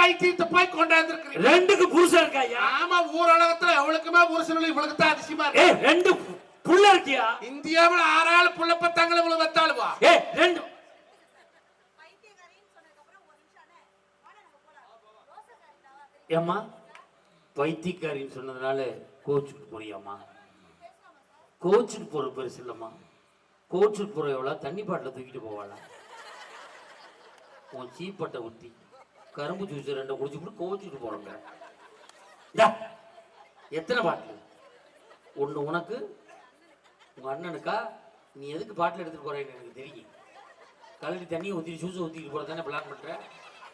வைத்தியத்தை கொண்டாந்துருக்கிறீங்க ரெண்டுக்கு புருஷன் இருக்கா ஆமா ஊரலகத்துல அவளுக்குமே புருஷன் இவளுக்கு தான் அதிசயமா இருக்கு. ரெண்டு புள்ள இருக்கியா? இந்தியாவில் ஆறாள் புள்ள பத்தாங்கள இவ்வளவு பத்தாளுவா ஏ ரெண்டு. ஏம்மா பைத்தியக்காரின்னு சொன்னதுனால கோச்சுக்கு போறியாம்மா? கோச்சுக்கு போகிற பெருசு இல்லைம்மா கோச்சுக்கு போகிற எவ்வளோ தண்ணி பாட்டில் தூக்கிட்டு போவாளா? உன் சீப்பட்டை ஊற்றி கரும்பு ஜூஸ் ரெண்டை குடிச்சுட்டு கோச்சுட்டு போறோங்க இந்தா, எத்தனை பாட்டில்? ஒன்று உனக்கு உங்க அண்ணனுக்கா? நீ எதுக்கு பாட்டில் எடுத்துகிட்டு போறேன்னு எனக்கு தெரியும். கழுவி தண்ணியை ஊற்றி ஜூஸ் ஊற்றிட்டு போகிற தானே பிளான் பண்ணுறேன்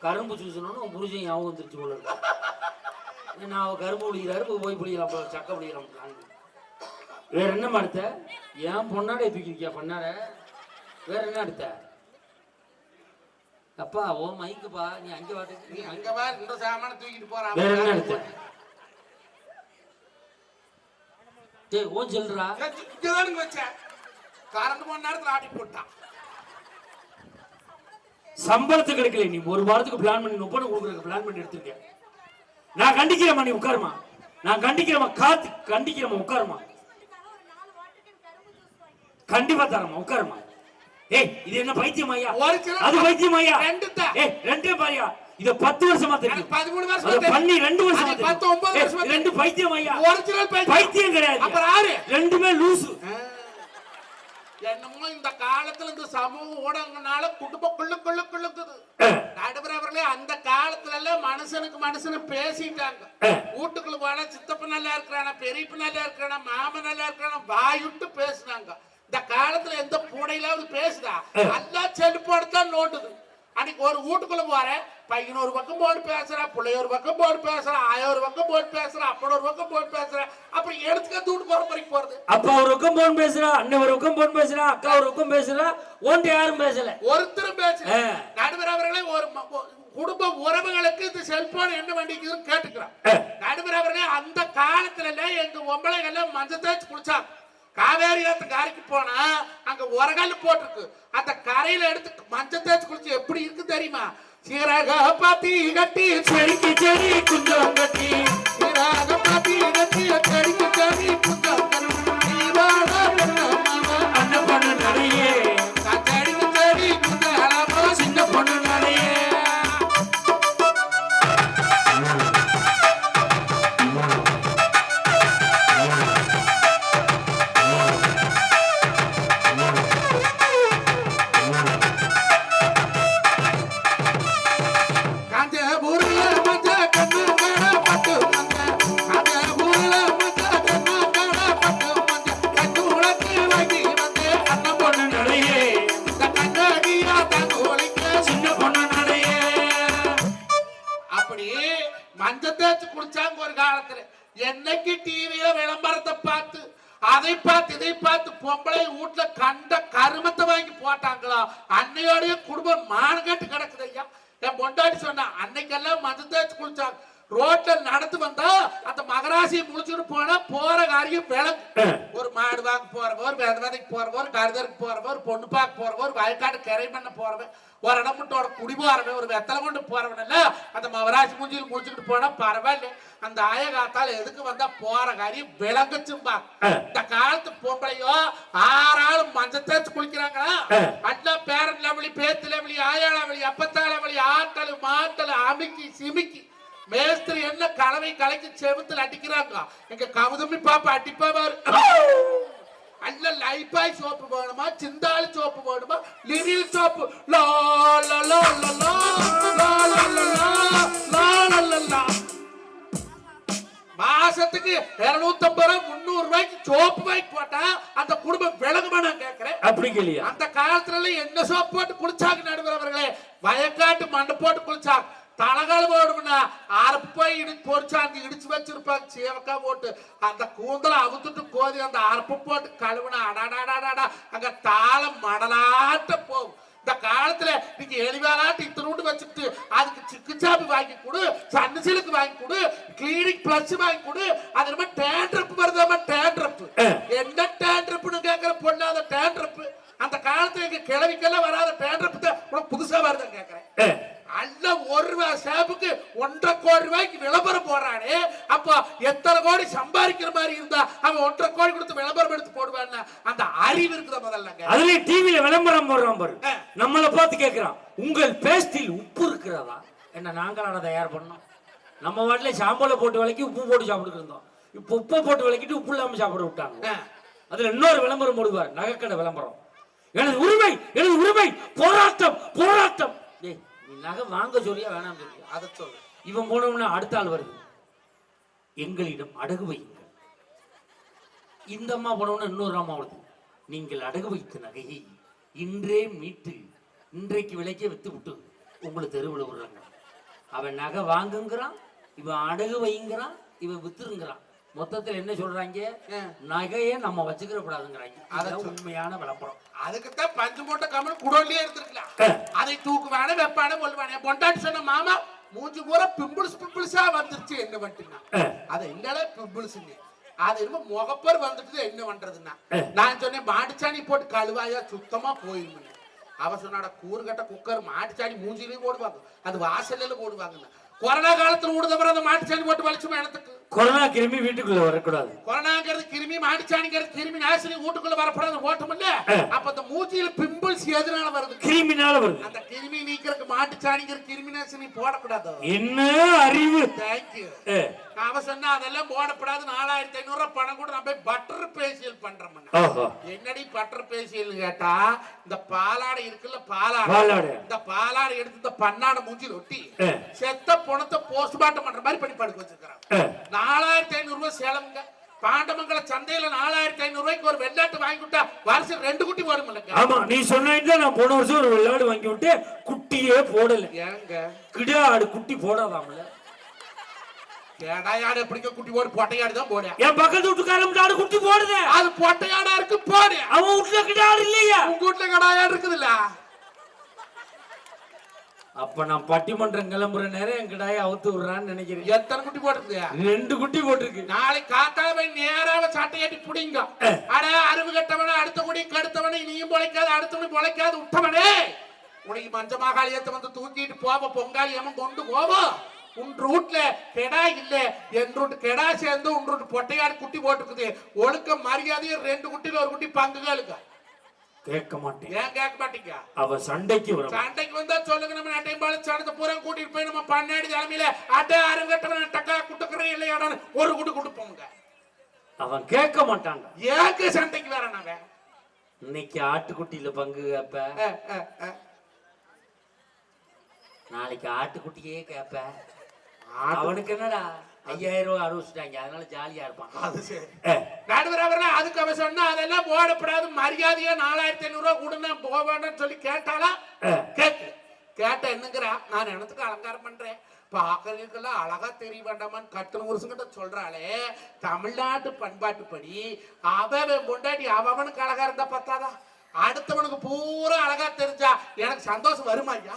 கரும்பு ஜூஸ்னு உன் புருஷன் ஞாபகம் வந்துருச்சு போல இருக்கு. நான் கரும்பு பிடிக்கிறாரு போய் பிடிக்கலாம் சக்கை பிடிக்கலாம் வேற என்ன எடுத்த? ஏன் தூக்கி தூக்கிருக்கியா பொன்னாட வேற என்ன எடுத்த? அப்பா ஓ மைக்குப்பா நீ அங்க நீ வாட்டு அங்க வா இந்த சாமான தூக்கிட்டு போறான் வேற என்ன எடுத்த டேய் ஓ சொல்றா இங்கதானுங்க வச்சேன் கரண்ட் மணி நேரத்துல ஆட்டி போட்டான். சம்பளத்துக்கு எடுக்கல நீ. ஒரு வாரத்துக்கு பிளான் பண்ணி முப்பது கொடுக்குறதுக்கு பிளான் பண்ணி எடுத்திருக்கேன். நான் கண்டிக்கிறேம்மா நீ உட்காருமா நான் கண்டிக்கிறேம்மா காத்து கண்டிக்கிறேம்மா உட்காருமா கண்டிப்பா தரமா உட்காருமா ஏய் இது என்ன பைத்தியம் ஐயா? ஒரு கிலோ அது பைத்தியம் ஐயா? ரெண்டு தான். ஏய் ரெண்டே பாரியா? இத பத்து வருஷமா தெரியும் எனக்கு பதிமூணு வருஷமா. பண்ணி ரெண்டு வருஷமா பத்து, ஒன்பது. வருஷமா ரெண்டு பைத்தியம் ஐயா. ஒரிஜினல் பைத்தியம். பைத்தியம் கிடையாது. அப்புறம் ஆறு ரெண்டுமே லூசு. என்னமோ இந்த காலத்துல இந்த சமூக ஊடகங்களால குடும்பம் குள்ளு குள்ளு குள்ளுக்குது நடுவர் அவர்களே அந்த காலத்துல எல்லாம் மனுஷனுக்கு மனுஷனு பேசிட்டாங்க. வீட்டுக்குள்ள போனா சித்தப்ப நல்லா இருக்கிறானா பெரியப்ப நல்லா இருக்கிறானா மாமன் நல்லா இருக்கிறானா வாயுட்டு பேசுனாங்க. இந்த காலத்துல எந்த பூனையிலாவது பேசுதா? எல்லாம் செல்போடு தான் நோண்டுது. அன்னைக்கு ஒரு வீட்டுக்குள்ள போறேன் பையன் ஒரு பக்கம் போட்டு பேசுறான் பிள்ளைய ஒரு பக்கம் போட்டு பேசுறான் ஆய ஒரு பக்கம் போட்டு பேசுறான் அப்பட ஒரு பக்கம் போட்டு பேசுறான் அப்புறம் எடுத்துக்க தூட்டு போற வரைக்கும் போறது. அப்பா ஒரு பக்கம் போன் பேசுறா அண்ணன் ஒரு பக்கம் போன் பேசுறா அக்கா ஒரு பக்கம் பேசுறா ஒன்று யாரும் பேசல. ஒருத்தரும் பேசல. நடுவர் அவர்களே ஒரு குடும்ப உறவுகளுக்கு இந்த செல்போன் என்ன வண்டிக்குதுன்னு கேட்டுக்கிறோம் நடுவர் அவர்களே அந்த காலத்துல எங்க பொம்பளைகள் மஞ்சள் தேய்ச்சி குளிச்சாங்க. காவேரி ஆத்து கரைக்கு போனா அங்க உரகல் போட்டிருக்கு. அந்த கரையில எடுத்து மஞ்சள் தேய்ச்சி குளிச்சு எப்படி இருக்கு தெரியுமா? சீரக பாத்தி கட்டி செடிக்கு செடி குஞ்சம் கட்டி. சீரக பாத்தி கட்டி செடிக்கு செடி. என்னைக்கு டிவியில விளம்பரத்தை பார்த்து அதை பார்த்து இதை பார்த்து பொம்பளை வீட்டுல கண்ட கருமத்தை வாங்கி போட்டாங்களா? அன்னையோடைய குடும்பம் மானகட்டு கிடக்குது ஐயா. என் பொண்டாட்டி சொன்னா அன்னைக்கெல்லாம் மஞ்ச தேய்ச்சி குளிச்சாங்க ரோட்ல நடந்து வந்தா அந்த மகராசியை முடிச்சுட்டு போனா போற காரியம் விளக்கு ஒரு மாடு வாங்க போறவர் வேத வேதைக்கு போறவர் கருதருக்கு போறவர் பொண்ணு பார்க்க போறவர் வயக்காடு கரை பண்ண போறவன் ഒരെണ്ണമിട്ടോടെ കുടി പോറവേ ഒരു വെത്തല കൊണ്ട് പോറവനല്ല அந்த മവരാശി മുഞ്ചിൽ കുളിച്ചിട്ട് போனா பரவாயில்ல. அந்த ஆய காத்தால் எதுக்கு வந்தா போற காரி விளங்குச்சும்பா. இந்த காலத்து பொம்பளையோ ஆறாள் மஞ்சள் தேச்சு குளிக்கிறாங்களா அண்ணா பேரன் லவழி பேத்து லவழி ஆயா லவழி அப்பத்தா லவழி ஆட்டல் மாட்டல் அமுக்கி சிமிக்கி. மேஸ்திரி என்ன கலவை கலைக்கு செவுத்துல அடிக்கிறாங்க? எங்க கவுதமி பாப்பா அடிப்பாவாரு അല്ല Lifebuoy soap soap Cinthol soap soap Liril soap law ലോ ലോ ലോ மாசத்துக்கு இருநூத்தம்பது ரூபாய் முந்நூறு ரூபாய்க்கு சோப்பு வாங்கி போட்டா அந்த குடும்பம் விளங்குமா நான் கேட்கிறேன் அப்படி இல்லையா அந்த காலத்துல என்ன சோப்பு போட்டு குளிச்சாங்க நடுவர் அவர்களே வயக்காட்டு மண்ணு போட்டு குளிச்சாங்க தலகால் போடும்னா அரைப்பு போய் இடிச்சு பொறிச்சாங்க இடிச்சு வச்சிருப்பாங்க. சீவக்காய் போட்டு அந்த கூந்தலை அவுத்துட்டு கோதி அந்த அரைப்பு போட்டு கழுவுனா அடாடாடாடா அங்க தாளம் மடலாட்ட போகும். இந்த காலத்துல நீங்க எலிவாலாட்டு இத்தனோண்டு வச்சுட்டு அதுக்கு சிக்குச்சாப்பி வாங்கி கொடு சன்னு சிலுக்கு வாங்கி கொடு கிளினிக் பிளஸ் வாங்கி கொடு அது நம்ம டேண்ட்ரப் வருதாம டேண்ட்ரப் என்ன டேண்ட்ரப்னு கேக்குற பொண்ணாத டேண்ட்ரப் அந்த காலத்துல எங்க கிழவிக்கெல்லாம் வராத டேண்ட்ரப் தான். புதுசா வருதுன்னு கேக்குறேன். அல்ல ஒரு ரூபாய் ஷாப்புக்கு ஒன்றரை கோடி ரூபாய்க்கு விளம்பரம் போடுறானே. அப்போ எத்தனை கோடி சம்பாதிக்கிற மாதிரி இருந்தா அவன் ஒன்றரை கோடி கொடுத்து விளம்பரம் எடுத்து போடுவான்னு அந்த அறிவு இருக்குதா முதல்லங்க? அதுலயும் டிவில விளம்பரம் போடுறான் பாரு. ஆ. நம்மளை பார்த்து கேட்கிறான் உங்கள் பேஸ்டில் உப்பு இருக்கிறதா? என்ன நாங்களான தயார் பண்ணோம். நம்ம வாட்டில சாம்பலை போட்டு விலைக்கு உப்பு போட்டு சாப்பிட்டு இருந்தோம். இப்போ உப்பை போட்டு விளக்கிட்டு உப்பு இல்லாம சாப்பிட விட்டாங்க. அதுல இன்னொரு விளம்பரம் போடுவார் நகைக்கடை விளம்பரம். எனது உரிமை எனது உரிமை போராட்டம் போராட்டம். நீ நகை வாங்க சொல்லியா வேணாம் சொல்லி அதை சொல்லு. இவன் போனவன அடுத்த ஆள் வருது. எங்களிடம் அடகு வையுங்கள். இந்த அம்மா போனவன இன்னொரு அம்மா வருது. நீங்கள் அடகு வைத்த நகையை இன்றே மீட்டு இன்றைக்கு விலைக்கே வித்து விட்டு உங்களை தெருவில் விடுறாங்க. அவன் நகை வாங்குங்கிறான் இவன் அடகு வைங்கிறான் இவன் வித்துருங்கிறான். மொத்தத்தில் என்ன சொல்றாங்க. நகையை நம்ம வச்சுக்கிற கூடாதுங்கிறாங்க அதை அதான். உண்மையான விளம்பரம். அதுக்குத்தான் பஞ்சு போட்ட கமல் குடோன்லயே இருந்திருக்கலாம் அதை தூக்குவானே வெப்பானே கொல்லுவானே. பொண்டாட்டி சொன்ன மாமா மூஞ்சி பூரா பிம்பிள்ஸ் பிம்பிள்ஸா வந்துருச்சு என்ன பண்ணிட்டுனா அது எங்களே பிம்பிள்ஸுங்க அது என்னமோ முகப்பர் வந்துட்டு என்ன பண்றதுன்னா. நான் சொன்னேன் மாட்டுச்சாணி போட்டு கழுவாயா சுத்தமா போயிருந்தேன் அவ சொன்னாட கூறுகட்ட குக்கர் மாட்டுச்சாணி மூஞ்சிலையும் போடுவாங்க. அது வாசல்ல போடுவாங்க கொரோனா காலத்துல ஊடுதவர அந்த மாட்டுச்சாணி போட்டு வலிச்சுமா இடத்துக்கு கொரோனா கிருமி வீட்டுக்குள்ள வரக்கூடாது. கொரோனாங்கிறது கிருமி மாட்டுச்சாணிங்கிறது கிருமி நாசினி வீட்டுக்குள்ள வரப்படாத ஓட்டம் இல்ல அப்ப அந்த மூச்சியில பிம்பிள்ஸ் எதனால வருது? கிருமினால வருது. அந்த கிருமி நீக்கிறதுக்கு மாட்டுச்சாணிங்கிற கிருமி நாசினி போடக்கூடாது. என்ன அறிவு? தேங்க்யூ அவ சொன்னா அதெல்லாம் போடப்படாது. நாலாயிரத்தி ஐநூறு ரூபாய் பணம் கூட நான் போய் பட்டர் பேசியல் பண்றேன் என்னடி பட்டர் பேசியல் கேட்டா இந்த பாலாடை இருக்குல்ல பாலாடை. இந்த பாலாடை எடுத்து இந்த பண்ணாடை மூஞ்சில ஒட்டி. செத்த பணத்தை போஸ்ட்மார்ட்டம் பண்ற மாதிரி பண்ணி படுக்க வச்சிருக்கான் ஏ, நாலாயிரத்தி ஐநூறு ரூபாய் சேலம்ங்க பாண்டமங்கல சந்தையில நாலாயிரத்தி ஐநூறு ரூபாய்க்கு ஒரு வெள்ளாட்டு வாங்கி விட்டா வருஷம் ரெண்டு குட்டி போடும் ஆமா நீ சொன்னா நான் போன வருஷம் ஒரு வெள்ளாடு வாங்கி விட்டு குட்டியே போடல. ஏங்க? கிடா ஆடு குட்டி போடாதாம்ல? கேடாயாடு எப்படிங்க குட்டி போடு பொட்டையாடு தான் போடு. என் பக்கத்து வீட்டுக்காரன் ஆடு குட்டி போடுதே. அது பொட்டையாடா இருக்கு போடு. அவன் வீட்டுல கிடா ஆடு இல்லையா. உங்க வீட்டுல கடாயாடு இருக்குதுல்ல? அப்ப நான் பட்டிமன்றம் கிளம்புற நேரம் என் கிடாய அவுத்து விடுறான்னு நினைக்கிறேன். எத்தனை குட்டி போட்டுருக்கு ரெண்டு குட்டி போட்டிருக்கு. நாளைக்கு காத்தால போய் நேராக சட்டையாட்டி புடிங்க. அட அறிவு கட்டவன அடுத்த குடி கடுத்தவனை நீயும் பொழைக்காது அடுத்தவனை பொழைக்காது விட்டவனே உனக்கு மஞ்ச மாகாளியத்தை வந்து தூக்கிட்டு போவ பொங்காளியம்மன் கொண்டு போவோம் உன் ரூட்ல கெடா இல்ல. என் ரூட் கெடா சேர்ந்து உன் ரூட் பொட்டையாடு குட்டி போட்டுக்குது. ஒழுக்க மரியாதையும் ரெண்டு குட்டில ஒரு குட்டி பங்குகளுக்கு கேட்க மாட்டேன். ஏன் கேட்க மாட்டீங்க? அவ சண்டைக்கு வரும் சண்டைக்கு வந்தா சொல்லுங்க நம்ம நட்டையும் பாலும் சனத்தை பூரா கூட்டிட்டு போய் நம்ம பண்ணாடி தலைமையில அட அருங்கட்டவன் டக்கா குட்டுக்கிறேன் இல்லையாடான்னு ஒரு குட்டு கொடுப்போங்க அவன் கேட்க மாட்டான்டா ஏக்கு சண்டைக்கு வர நாங்க இன்னைக்கு ஆட்டுக்குட்டியில பங்கு கேப்ப. நாளைக்கு ஆட்டுக்குட்டியே கேப்ப. அவனுக்கு என்னடா ஐயாயிரம் ரூபாய் அறுவச்சிட்டாங்க அதனால ஜாலியா இருப்பான். அது சரி. நடுவர் அவர்னா அதுக்கு அவன் சொன்னா அதெல்லாம் போடப்படாது. மரியாதையா நாலாயிரத்தி ஐநூறு ரூபா போக வேண்டாம்னு சொல்லி கேட்டாளா? ஏ, கேட்டு கேட்ட என்னங்கிறா? நான் எனத்துக்கு அலங்காரம் பண்றேன்? பாக்குறதுக்கெல்லாம் அழகா தெரிய வேண்டாமான்னு கட்டண வருஷங்கிட்ட சொல்றாளே. தமிழ்நாட்டு பண்பாட்டுப்படி அவன் பொண்டாட்டி அவனுக்கு அழகா இருந்தா பத்தாதா? அடுத்தவனுக்கு பூரா அழகா தெரிஞ்சா எனக்கு சந்தோஷம் வருமா ஐயா?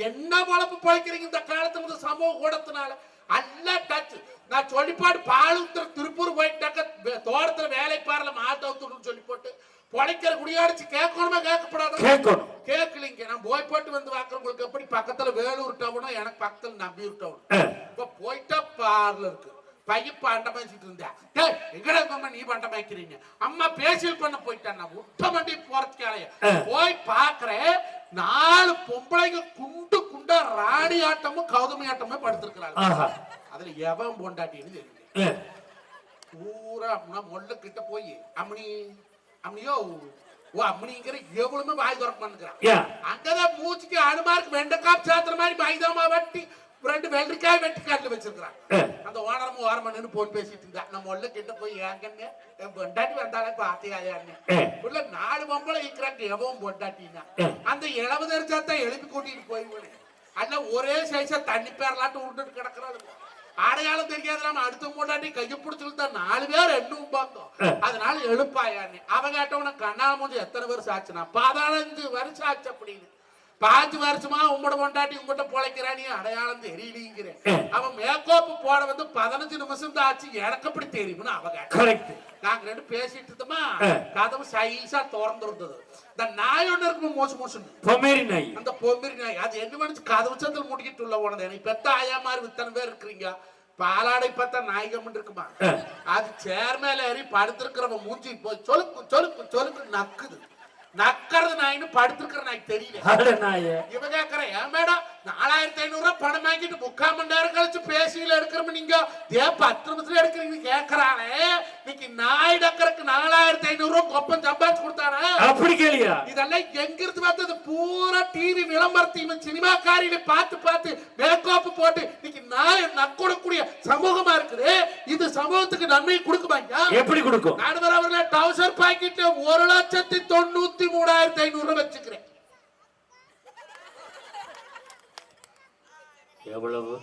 என்ன பொழப்பு பழைக்கிறீங்க இந்த காலத்துல இந்த சமூக கூடத்தினால? அல்ல டச். நான் சொல்லிப்பாடு பாலுத்திர திருப்பூர் போயிட்டாக்க தோட்டத்துல வேலை பாருல மாட்டோத்துன்னு சொல்லி போட்டு பொழைக்கிற குடியாடிச்சு கேட்கணுமா கேட்கப்படாத? கேட்கணும். கேட்கலிங்க. நான் போய் போட்டு வந்து வாக்குறவங்களுக்கு எப்படி? பக்கத்துல வேலூர் டவுனும் எனக்கு பக்கத்துல நம்பியூர் டவுன் இப்ப போயிட்டா பார்ல இருக்கு. பையன் பண்டம் பேசிட்டு இருந்தேன் டேய் எங்கடா அம்மா? நீ பண்டம் வைக்கிறீங்க அம்மா பேசியல் பண்ண போயிட்டேன் நான் விட்ட வண்டி போறதுக்காலைய. போய் பாக்குறேன் நாலு பொம்பளைங்க குண்டு குண்டா ராணி ஆட்டமும் கௌதமி ஆட்டமும் படுத்திருக்கிறாங்க. அதுல எவன் பொண்டாட்டின்னு தெரியுது ஏ, பூரா அப்படின்னா மொல்ல கிட்ட போய் அம்மனி அம்மனியோ ஓ அம்மனிங்கிற எவ்வளவுமே வாய் திறக்க ஏன் அங்கதான் மூச்சுக்கு அனுமாருக்கு வெண்டைக்காய் சாத்துற மாதிரி மைதாமா வெட்டி ரெண்டு வெள்ளரிக்காய் வெட்டி காட்டுல வச்சிருக்கிறான். அந்த ஓனரமும் ஓரம் நின்று போன் பேசிட்டு இருந்தா நம்ம உள்ள கிட்ட போய் ஏங்கன்னு என் பொண்டாட்டி வந்தாலே பாத்தியாயான்னு. உள்ள நாலு பொம்பளை இருக்கிறாங்க எவன் பொண்டாட்டினா ஏ. அந்த இளவதரிசாத்தான் எழுப்பி கூட்டிட்டு போய்வனே அல்ல ஒரே சைஸா தண்ணி பேரலாட்டு உருண்டுட்டு கிடக்குறாளுங்க அடையாளம் தெரியாத அடுத்த மூட்டாட்டி கையை பிடிச்சிருந்தா நாலு பேர் எண்ணும் பார்த்தோம் அதனால எழுப்பாயான்னு அவன் கேட்டவன கண்ணால மூஞ்சி எத்தனை வருஷம் ஆச்சுன்னா பதினஞ்சு வருஷம் ஆச்சு அப்படின்னு. பாஞ்சு வருஷமா உம்மட பொண்டாட்டி உங்ககிட்ட பொழைக்கிறானே அடையாளம் தெரியலீங்கிறேன் அவன் மேக்கோப்பு போட வந்து பதினஞ்சு நிமிஷம் தான் ஆச்சு எனக்கு அப்படி தெரியும்னு அவ கேட்டான் கரெக்ட் நாங்க ரெண்டு பேசிட்டு இருந்தோமா. கதவு சைஸா திறந்து இருந்தது இந்த நாய் ஒண்ணு இருக்கும் மோசு மோசுன்னு. பொமேரி நாய். அந்த பொம்மிரி நாய் அது என்ன பண்ணுச்சு கதவு சந்தில் முடிக்கிட்டு உள்ள போனது எனக்கு பெத்த ஆயா மாதிரி இத்தனை பேர் இருக்கிறீங்க. பாலாடை பார்த்தா நாய் கம்மன் இருக்குமா. அது சேர் மேல ஏறி படுத்திருக்கிறவன் மூஞ்சி போய் சொலுக்கு சொலுக்கு சொலுக்கு நக்குது. நக்கறது நாயின்னு படுத்திருக்கிற நாய் தெரியல. நாய. இவ கேக்குற ஏன் மேடம் நாலாயிரத்தி ஐநூறு ரூபாய் பணம் வாங்கிட்டு முக்கால் மணி நேரம் கழிச்சு பேசியில எடுக்கிறோம் நீங்க. ஏன் பத்து நிமிஷத்துல எடுக்கிறீங்க. கேக்குறானே இன்னைக்கு நாய் டக்கருக்கு நாலாயிரத்தி ஐநூறு ரூபாய் கொப்பம் சம்பாதிச்சு கொடுத்தானே? அப்படி கேளியா? இதெல்லாம் எங்கிருந்து வந்தது? பூரா டிவி விளம்பரத்தை இவன் சினிமாக்காரியில பார்த்து பார்த்து மேக்கோப்பு போட்டு இன்னைக்கு நாய் நக்கொடக்கூடிய சமூகமா இருக்குது. இது சமூகத்துக்கு நன்மை கொடுக்குமாங்க எப்படி கொடுக்கும்? நடுவர் அவர்கள டவுசர் பாக்கெட்ல ஒரு லட்சத்தி தொண்ணூத்தி மூணாயிரத்தி ஐநூறு ரூபாய் வச்சுக்கிறேன். எவ்வளவு?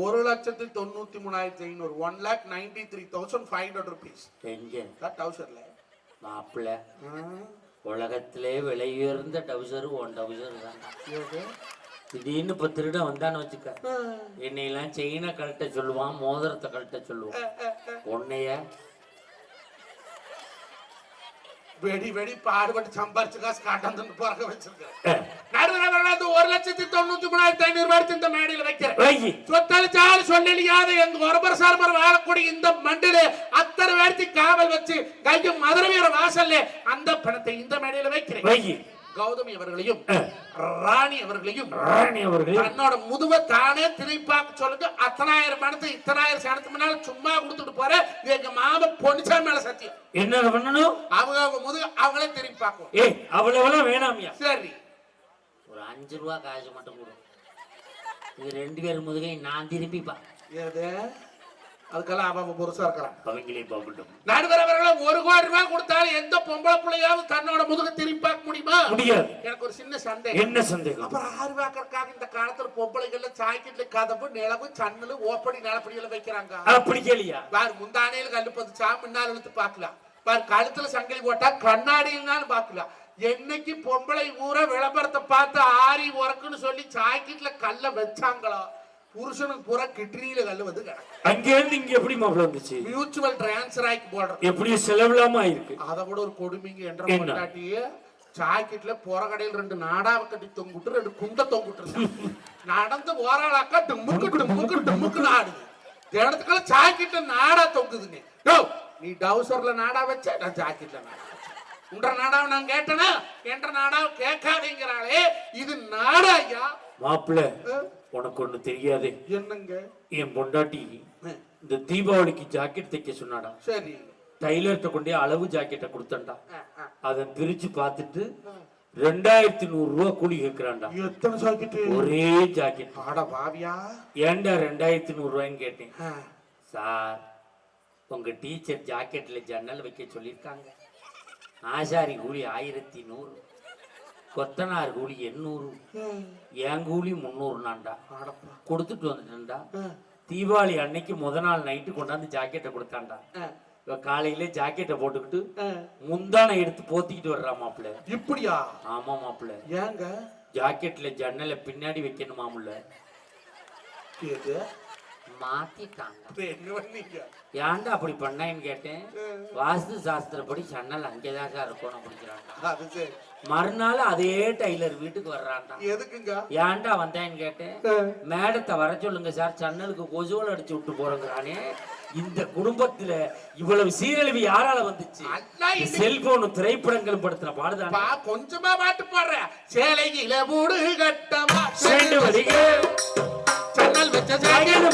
ஒரு லட்சத்தி தொண்ணூத்தி மூணாயிரத்தி ஐநூறு one lakh ninety three thousand five hundred rupees எங்க டவுசர்ல மாப்பிள்ள உலகத்திலே விலை உயர்ந்த டவுசர் ஒன் டவுசர் தான். திடீர்னு இப்போ திருட வந்தான்னு வச்சுக்க. என்னையெல்லாம் செயினை கழட்ட சொல்லுவான் மோதிரத்தை கழட்ட சொல்லுவான். உன்னைய வெடி வெடி பாடுபட்டு சம்பாரிச்சு காசு காட்டாந்து பிறக்க வச்சிருக்கேன் இந்த ஒரு லட்சத்தி தொண்ணூத்தி மூணாயிரத்தி ஐநூறு ரூபாய் இந்த மேடையில் வைக்கிறேன். வைகி சொத்தளிச்சாலும் சொல்லலியாத எங்க ஒரபர் சார்பர் வாழக்கூடிய இந்த மண்டில அத்தனை பேர்த்தி காவல் வச்சு கையும் மதுரை வாசல்ல அந்த பணத்தை இந்த மேடையில வைக்கிறேன். வைகி கௌதமி அவர்களையும் ராணி அவர்களையும் ராணி அவர்கள் தன்னோட முதுவை தானே திருப்பாக்க சொல்லுங்க. அத்தனாயிரம் பணத்தை இத்தனாயிரம் சனத்து முன்னால சும்மா கொடுத்துட்டு போற எங்க மாமா பொன்னிச்சாமி மேல சத்தியம். என்ன பண்ணணும்? அவங்க அவங்க முதுகு அவங்களே திரும்பி பார்க்கும் ஏய் அவ்வளவெல்லாம் வேணாமியா. சரி. ஒரு அஞ்சு ரூபா காசு மட்டும் கொடு. இது ரெண்டு பேர் முதுகை நான் திரும்பிப்பா ஏது அதுக்கெல்லாம் அவன் புருஷா இருக்கிறான். அவங்களே பாக்கட்டும் நடுவர் அவர்களை ஒரு கோடி ரூபாய் கொடுத்தாலும் எந்த பொம்பளை பிள்ளையாவது தன்னோட முதுக திரும்பி பார்க்க முடியுமா? முடியாது. எனக்கு ஒரு சின்ன சந்தேகம். என்ன சந்தேகம்? அப்புறம் ஆறு வாக்கறக்காக இந்த காலத்துல பொம்பளைகள்ல சாக்கெட்ல கதவு நிலவு சன்னலு ஓப்படி நிலப்படி எல்லாம் வைக்கிறாங்க. அப்படி கேளியா? பாரு முந்தானையில கல்லு பதிச்சா முன்னால் இழுத்து பார்க்கலாம். பாரு கழுத்துல சங்கிலி போட்டா கண்ணாடியில்னாலும் பார்க்கலாம். என்னைக்கு பொம்பளை ஊர விளம்பரத்தை பார்த்து ஆரி உறக்குன்னு சொல்லி சாக்கெட்ல கல்ல வச்சாங்களோ புருஷனுக்கு பூரா கிட்னியில கல்லு வந்து கிடக்கு. அங்க இருந்து இங்க எப்படி மாப்பிள்ள வந்துச்சு? மியூச்சுவல் டிரான்ஸ்ஃபர் ஆக்கி போடுறது எப்படியும் செலவில்லாம ஆயிருக்கு. அதை விட ஒரு கொடுமைங்க என்ற என்ன? பொண்டாட்டிய சாக்கெட்ல போற கடையில் ரெண்டு நாடாவை கட்டி தொங்குட்டு ரெண்டு குண்டை தொங்குட்டு நடந்து ஓராளாக்கா டுமுக்கு டுமுக்கு டுமுக்கு ஆடுது. இடத்துக்குள்ள சாக்கெட்ல நாடா தொங்குதுங்க. நீ டவுசர்ல நாடா வச்ச? நான் ஜாக்கெட்ல நாடா உன்ற நாடாவை நான் கேட்டனா? என்ற நாடாவை கேட்காதீங்கிறாளே. இது நாடா ஐயா மாப்பிள்ள உனக்கு ஒண்ணு தெரியாது. என்னங்க? என் பொண்டாட்டி இந்த தீபாவளிக்கு ஜாக்கெட் தைக்க சொன்னாடா. சரி. டைலர்கிட்ட கொண்டே அளவு ஜாக்கெட்டை கொடுத்தண்டா. அதை பிரிச்சு பார்த்துட்டு ரெண்டாயிரத்தி நூறு ரூபா கூலி கேட்கிறான்டா எத்தனை ஜாக்கெட்டு ஒரே ஜாக்கெட் ஆட பாவியா. ஏன்டா ரெண்டாயிரத்தி நூறு ரூபாய்ன்னு கேட்டேன்? சார் உங்க டீச்சர் ஜாக்கெட்ல ஜன்னல் வைக்க சொல்லியிருக்காங்க. ஆசாரி கூலி ஆயிரத்தி நூறு. கொத்தனார் கூலி எண்ணூறு. என் கூலி முந்நூறு நான்டா. கொடுத்துட்டு வந்துட்டேன்டா. தீபாவளி அன்னைக்கு முத நாள் நைட்டு கொண்டாந்து ஜாக்கெட்டை கொடுத்தான்டா. அஹ், இவ காலையில ஜாக்கெட்டை போட்டுக்கிட்டு. முந்தானை எடுத்து போத்திக்கிட்டு வர்றா மாப்பிள்ள. இப்படியா? ஆமா மாப்பிள்ள. ஏங்க? ஜாக்கெட்ல ஜன்னலை பின்னாடி வைக்கணுமாமுல்ல மாத்திட்டாங்க ஏன்டா அப்படி பண்ணேன்னு கேட்டேன். வாஸ்து சாஸ்திரப்படி ஜன்னல் அங்கேதான் இருக்கணும் சரி. மறுநாள் அதே டைலர் வீட்டுக்கு வர்றான்டா. எதுக்குங்க? ஏன்டா வந்தேன்னு கேட்டேன். மேடத்தை வர சொல்லுங்க சார். ஜன்னலுக்கு கொசுவல் அடிச்சு விட்டு போறேங்கிறானே. இந்த குடும்பத்துல இவ்வளவு சீரழிவு யாரால வந்துச்சு? செல்போனும் திரைப்படங்களும் படுத்துற பாடுதான்? பா கொஞ்சமா பாட்டு பாடுற. சேலையில மூடு கட்டமா. செண்டு வரிக சன்னல் வச்ச ஜாக்கெட்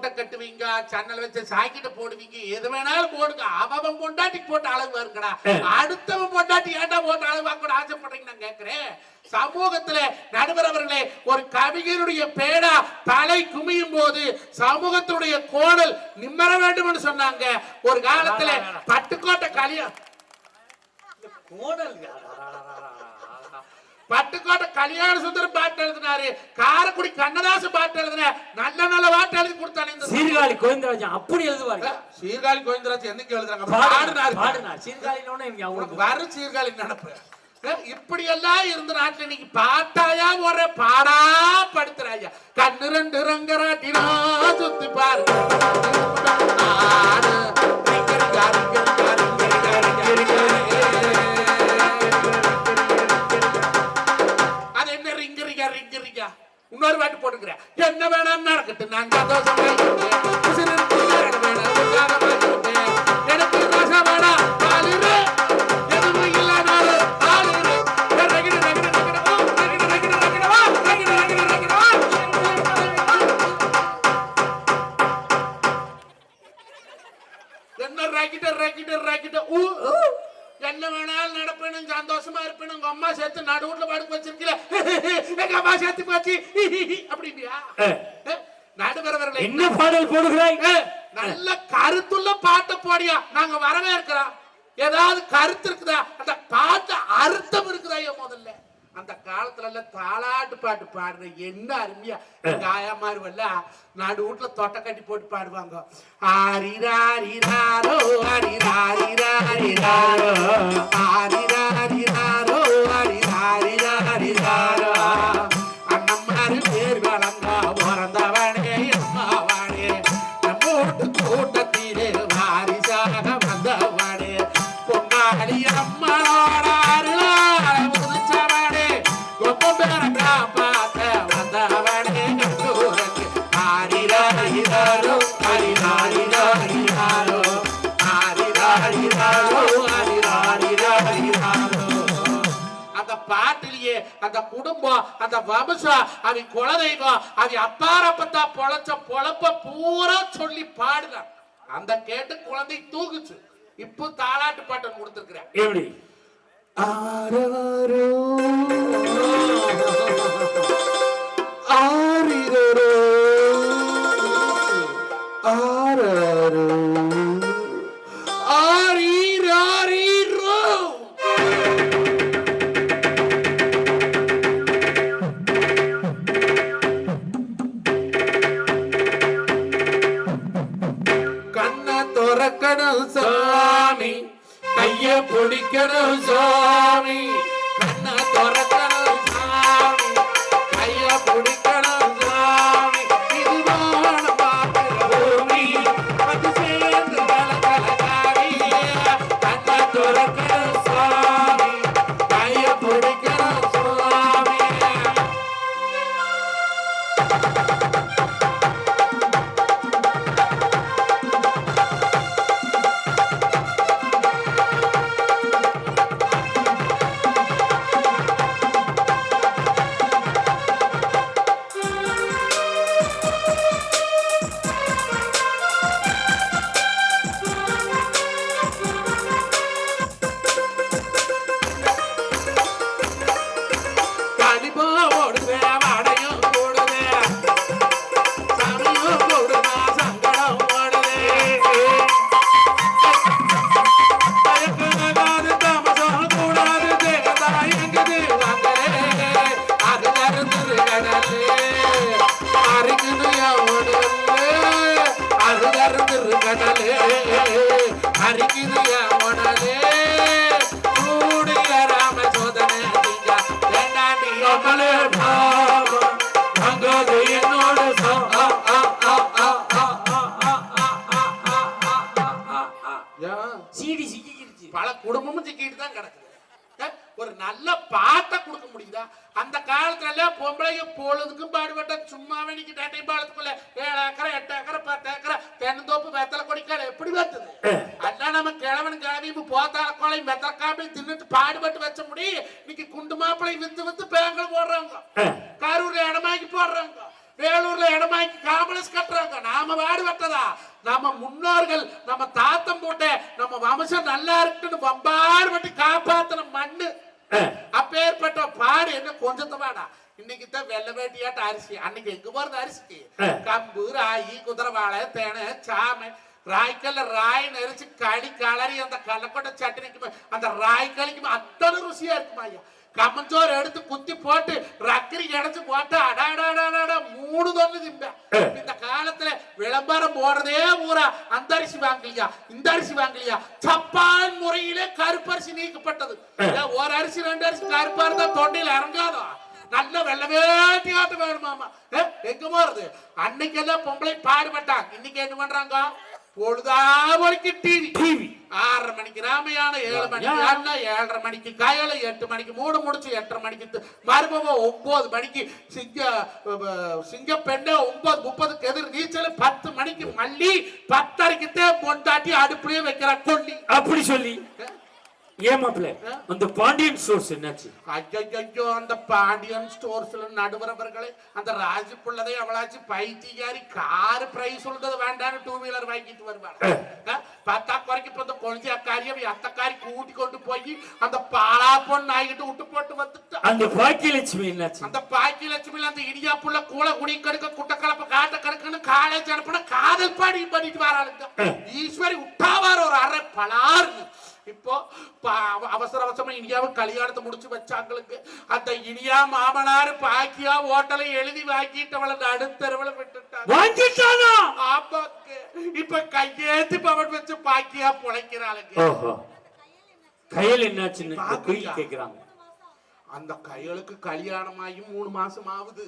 ஊட்ட கட்டுவீங்க சன்னல் வச்ச சாக்கெட் போடுவீங்க எது வேணாலும் போடுங்க. அவன் பொண்டாட்டி போட்டு அளவு வருங்கடா அடுத்தவன் பொண்டாட்டி ஏன்டா போட்டு அளவு வாங்க ஆசைப்படுறீங்க நான் கேட்கிறேன்? சமூகத்துல நடுவர் அவர்களே ஒரு கவிஞருடைய பேடா தலை குமியும் போது சமூகத்தினுடைய கோணல் நிம்மற வேண்டும் சொன்னாங்க. ஒரு காலத்துல பட்டுக்கோட்டை கலியா கோணல் பட்டுக்கோட்டை கல்யாண சுந்தரம் பாட்டு எழுதினாரு. காரைக்குடி கண்ணதாசன் பாட்டு எழுதின நல்ல நல்ல பாட்டு எழுதி கொடுத்தானே இந்த சீர்காழி கோவிந்தராஜன் அப்படி எழுதுவாரு. சீர்காழி கோவிந்தராஜ் என்னைக்கு எழுதுறாங்க? பாடினார் பாடினாரு. சீர்காழினோட எனக்கு அவங்களுக்கு வர சீர்காழி நடப்பு இப்படி எல்லாம் இருந்த நாட்டுல இன்னைக்கு பாட்டாயா ஒரு பாடா படுத்துறாயா கண்ணு ரெண்டு ரங்கராட்டினா சுத்தி பாரு கருத்துள்ள பாட்டை போடியா? நாங்க வரவேற்கிறோம் ஏதாவது கருத்து இருக்குதா? அந்த பாட்டு அர்த்தம் இருக்குதா முதல்ல? அந்த காலத்துல எல்லாம் தாளாட்டு பாட்டு பாடுற என்ன அருமையா? எங்க ஆயாமாருவல்ல நாடு வீட்டுல தொட்டை கட்டி போட்டு பாடுவாங்க. ஆரிராரிராரோ ஆரிராரிராரிராரோ ஆரிராரிராரோ ஆரிராரிராரிராரோ. அந்த பாட்டிலேயே அந்த குடும்பம் அந்த வம்சம் அவன் குலதெய்வம் அவன் அப்பாரப்பத்தா பொழைச்ச பொழப்ப பூரா சொல்லி பாடுறான். அந்த கேட்டு குழந்தை தூக்குச்சு. இப்போ தாலாட்டு பாட்டன் கொடுத்துருக்கிறேன் எப்படி? ஆராரோ ஆரிரரோ பிடிக்கணும் சாமி. அந்த காலத்துல பொம்பளைங்க பொழுதுக்கும் பாடுபட்ட சும்மா வேணிக்கு டேட்டை பாலத்துக்குள்ள ஏழு ஏக்கரை எட்டு ஏக்கரை பத்து ஏக்கரை தென்னந்தோப்பு வெத்தலை கொடிக்கால எப்படி வந்தது? அதான் நம்ம கிழவன் கிழவி போத்தால கோலை வெத்தலை காப்பி தின்னுட்டு பாடுபட்டு வச்ச முடி இன்னைக்கு குண்டு மாப்பிளை வித்து வித்து பேங்கல் போடுறாங்க. கரூர்ல இடமாக்கி போடுறாங்க. வேலூர்ல இடமாக்கி காம்பளஸ் கட்டுறாங்க. நாம பாடு வெட்டதா? நம்ம முன்னோர்கள் நம்ம தாத்தம் போட்ட நம்ம வம்சம் நல்லா இருக்குன்னு வம்பாடு பட்டு காப்பாத்தின மண்ணு. அப்பேற்பட்ட பாடு என்ன கொஞ்சத்தை வாடா இன்னைக்கு தான் வெள்ளை வேட்டியாட்ட அரிசி. அன்னைக்கு எங்க போறது அரிசிக்கு? கம்பு ராகி குதிரவாழை தேனை சாமை ராய்க்கல்ல ராய் நெரிச்சு களி களரி அந்த கள்ளக்கொட்டை சட்னிக்கு அந்த ராய் களிக்கு அத்தனை ருசியா இருக்குமா ஐயா கம்மஞ்சோறு எடுத்து குத்தி போட்டு ரக்கரி கிடைச்சு போட்டு அடாடாடாடா மூணு தொன்னு திம்ப இந்த காலத்துல விளம்பரம் போடுறதே ஊரா அந்த அரிசி வாங்கலையா இந்த அரிசி வாங்கலையா சப்பான் முறையிலே கருப்பரிசி நீக்கப்பட்டது. ஒரு அரிசி ரெண்டு அரிசி கருப்பா இருந்தா தொண்டையில இறங்காதா? நல்ல வெள்ள வேட்டியாட்டு வேணுமாமா ஏ, எங்க போறது? அன்னைக்கெல்லாம் பொம்பளை பாடுபட்டாங்க. இன்னைக்கு என்ன பண்றாங்க? பொழுதா வரைக்கும் டிவி. டிவி ஆறரை மணிக்கு ராமையான ஏழு மணிக்கு? யாருன்னா ஏழரை மணிக்கு காயல எட்டு மணிக்கு மூணு முடிச்சு எட்டரை மணிக்கு மறுபடியும் ஒன்பது மணிக்கு சிங்க சிங்க பெண்ணு ஒன்பது முப்பதுக்கு எதிர் நீச்சல் பத்து மணிக்கு மல்லி பத்தரைக்குத்தே பொண்டாட்டி அடுப்புலயே வைக்கிற கொல்லி. அப்படி சொல்லி. மாப்பிள்ள? அந்த பாண்டியன் ஸ்டோர்ஸ் என்னாச்சு? ஐயோ அந்த பாண்டியன் ஸ்டோர்ஸ்ல நடுவரவர்களே அந்த ராஜி பிள்ளதை அவளாச்சு பைத்தியாரி கார் பிரைஸ் சொல்றது வேண்டாம்னு டூ வீலர் வாங்கிட்டு வருவாங்க பத்தா குறைக்கு இப்ப இந்த கொழுந்தி அக்காரியை அத்தக்காரி கூட்டி கொண்டு போய் அந்த பாலா பொண்ணு ஆகிட்டு விட்டு போட்டு வந்துட்டா. அந்த பாக்கியலட்சுமி என்னாச்சு? அந்த பாக்கி லட்சுமியில அந்த இடியா புள்ள கூல குடி கடுக்க குட்ட கலப்ப காட்ட கடுக்குன்னு காலேஜ் அனுப்புன காதல் பாடி பண்ணிட்டு வராளுங்க. ஈஸ்வரி விட்டாவார ஒரு அரை பலாருங்க இப்போ அவசர அவசரமா இனியாவும் கல்யாணத்தை முடிச்சு வச்சாங்களுக்கு அந்த இனியா மாமனார் பாக்கியா ஓட்டலை எழுதி வாங்கிட்டவள நடுத்தரவுல விட்டுட்டாங்க. ஆமாக்கு. இப்ப கையேத்தி பவன் வச்சு பாக்கியா பொழைக்கிறாளுங்க கையில் என்னாச்சுன்னு கேக்குறாங்க. அந்த கையலுக்கு கல்யாணம் ஆகி மூணு மாசம் ஆகுது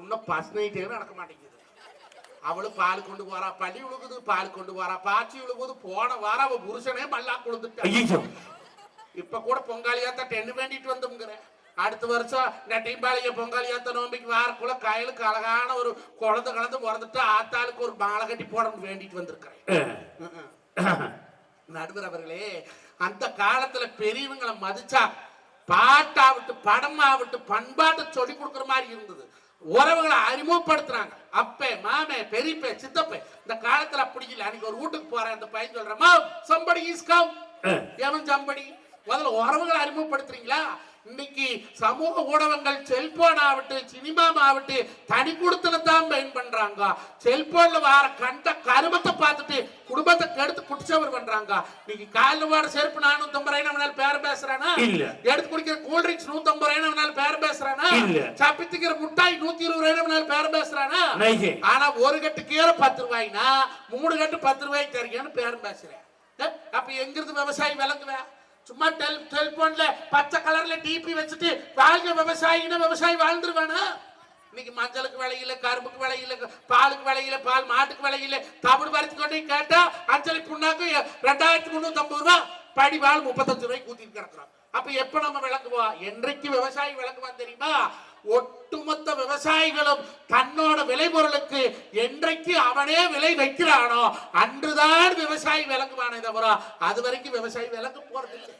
இன்னும் பஸ் நைட்டே நடக்க மாட்டேங்குது. அவளு பால் கொண்டு போறா பள்ளி உழுகுது பால் கொண்டு போறா. பாச்சி உழுகுது போன வாரம் அவ புருஷனே மல்லா கொழுந்துட்டா. ஐயோ இப்ப கூட பொங்காளியாத்த டென்னு வேண்டிட்டு வந்துங்கிறேன் அடுத்த வருஷம் நெட்டைம்பாளைய பொங்காளியாத்த நோம்பிக்கு வாரக்குள்ள கயலுக்கு அழகான ஒரு குழந்தை கலந்து பிறந்துட்டு ஆத்தாளுக்கு ஒரு மாலை கட்டி போடணும்னு வேண்டிட்டு வந்திருக்கிறேன். நடுவர் அவர்களே அந்த காலத்துல பெரியவங்களை மதிச்சா பாட்டாவிட்டு படமாவிட்டு பண்பாட்டை சொல்லி கொடுக்குற மாதிரி இருந்தது. உறவுகளை அறிமுகப்படுத்துறாங்க. அப்பே மாமே பெரியப்பே சித்தப்பே இந்த காலத்துல அப்படி இல்லை. அன்னைக்கு ஒரு வீட்டுக்கு போறேன் அந்த பையன் சொல்றேன் மா சம்படி இஸ் கம் எவன் சம்படி? முதல்ல உறவுகளை அறிமுகப்படுத்துறீங்களா? இன்னைக்கு சமூக ஊடகங்கள் செல்போன் ஆகட்டும் சினிமா ஆகட்டும் தனி குடுத்தனத்தான் பயன் பண்றாங்க. செல்போன்ல வர கண்ட கருமத்தை பார்த்துட்டு குடும்பத்தை கெடுத்து குடிச்சவர் பண்றாங்க. இன்னைக்கு காலில் வாட செருப்பு நானூத்தம்பது ரூபாய் நம்மளால பேர் பேசுறானா? இல்ல. எடுத்து குடிக்கிற கூல் ட்ரிங்க்ஸ் நூத்தம்பது ரூபாய் நம்மளால பேர் பேசுறானா? இல்ல. சப்பித்துக்கிற முட்டாய் நூத்தி இருபது ரூபாய் நம்மளால பேர் பேசுறானா. ஆனா ஒரு கட்டு கீரை பத்து ரூபாய்னா மூணு கட்டு பத்து ரூபாய்க்கு தரீங்கன்னு பேரும் பேசுறேன். அப்ப எங்கிருந்து விவசாயி விளங்குவேன் சும்மா டெல் டெல்போன்ல பச்சை கலர்ல டிபி வச்சுட்டு வாழ்க விவசாயின்னு விவசாயி வாழ்ந்துருவானா? இன்னைக்கு மஞ்சளுக்கு விலையில கரும்புக்கு விலையில பாலுக்கு விலையில பால் மாட்டுக்கு விலையில தவிடு பறித்து கொண்டு கேட்டா அஞ்சலி புண்ணாக்கு ரெண்டாயிரத்தி முந்நூத்தி ஐம்பது ரூபாய் படி பால் முப்பத்தஞ்சு ரூபாய்க்கு ஊத்திட்டு கிடக்குறோம் அப்ப எப்ப நம்ம விளக்குவோம்? என்றைக்கு விவசாயி விளக்குவான் தெரியுமா? ஒட்டுமொத்த விவசாயிகளும் தன்னோட விளைபொருளுக்கு என்றைக்கு அவனே விலை வைக்கிறானோ அன்றுதான் விவசாயி விளங்குவானே தவிர அது வரைக்கும் விவசாயி விளங்க போறதில்லை.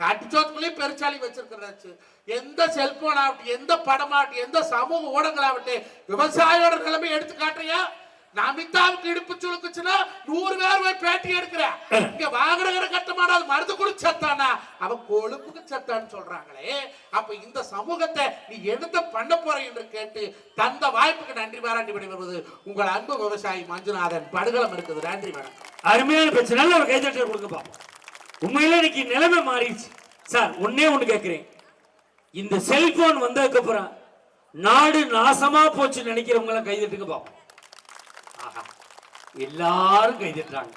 காட்டுச்சோத்துக்குள்ளேயும் பெருச்சாலி வச்சிருக்கிறாச்சு. எந்த செல்போன் ஆகட்டும் எந்த படமாகட்டும் எந்த சமூக ஊடகங்கள் ஆகட்டும் விவசாயியோட நிலைமை எடுத்து காட்டுறியா? நமிதாவுக்கு இடுப்பு சுழுக்குச்சுன்னா நூறு பேர் போய் பேட்டி எடுக்கிறேன். இங்க வாகனகர கட்டமான அது மருந்து குடிச்சு செத்தானா? அவன் கொழுப்புக்கு செத்தான்னு சொல்றாங்களே. அப்ப இந்த சமூகத்தை நீ என்னத்த பண்ண போற என்று கேட்டு தந்த வாய்ப்புக்கு நன்றி பாராட்டி விடைபெறுவது உங்கள் அன்பு விவசாயி மஞ்சுநாதன். படுகளம் இருக்குது. நன்றி வணக்கம் அருமையான பிரச்சனை ஒரு கைதட்டல் கொடுங்க பாப்போம். உண்மையில இன்னைக்கு நிலைமை மாறிடுச்சு. சார் ஒன்னே ஒண்ணு கேட்கிறேன். இந்த செல்போன் வந்ததுக்கு அப்புறம் நாடு நாசமா போச்சு நினைக்கிறவங்க எல்லாம் கைதட்டுங்க பாப்போம். ஆஹா எல்லாரும் கைதட்டுறாங்க.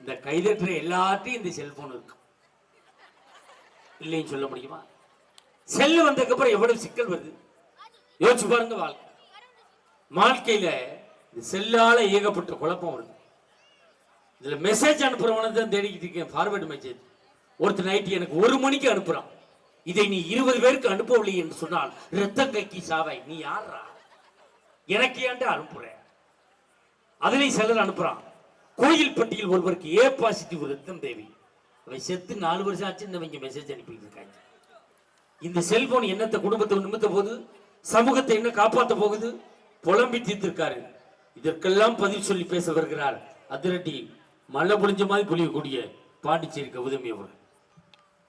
இந்த கைதட்டுற எல்லாத்தையும் இந்த செல்போன் இருக்கும். இல்லைன்னு சொல்ல முடியுமா? செல்லு வந்ததுக்கு அப்புறம் எவ்வளவு சிக்கல் வருது? யோசிச்சு பாருங்க வாழ்க்கை. வாழ்க்கையில இந்த செல்லால ஏகப்பட்ட குழப்பம் வருது. இதுல மெசேஜ் அனுப்புறவனை தான் தேடிக்கிட்டு இருக்கேன் ஃபார்வர்டு மெசேஜ் ஒருத்தர் நைட்டு எனக்கு ஒரு மணிக்கு அனுப்புறான். இதை நீ இருபது பேருக்கு அனுப்பவில்லை என்று சொன்னால் ரத்தம் கைக்கு சாவாய் நீ யாரா எனக்கு ஏன்டா அனுப்புற? அதுலேயும் சிலர் அனுப்புகிறான் கோயில் பட்டியில் ஒருவருக்கு ஏ பாசிட்டிவ் ரத்தம் தேவை. அவை செத்து நாலு வருஷம் ஆச்சு இவங்க மெசேஜ் அனுப்பிட்டு இருக்காங்க. இந்த செல்போன் என்னத்தை குடும்பத்தை நிமித்த போகுது சமூகத்தை என்ன காப்பாற்ற போகுது? புலம்பி தீர்த்திருக்காரு. இதற்கெல்லாம் பதில் சொல்லி பேச வருகிறார் அதிரட்டி மழை பொழிஞ்ச மாதிரி புளியக்கூடிய பாண்டிச்சேரி கௌதமி அவர்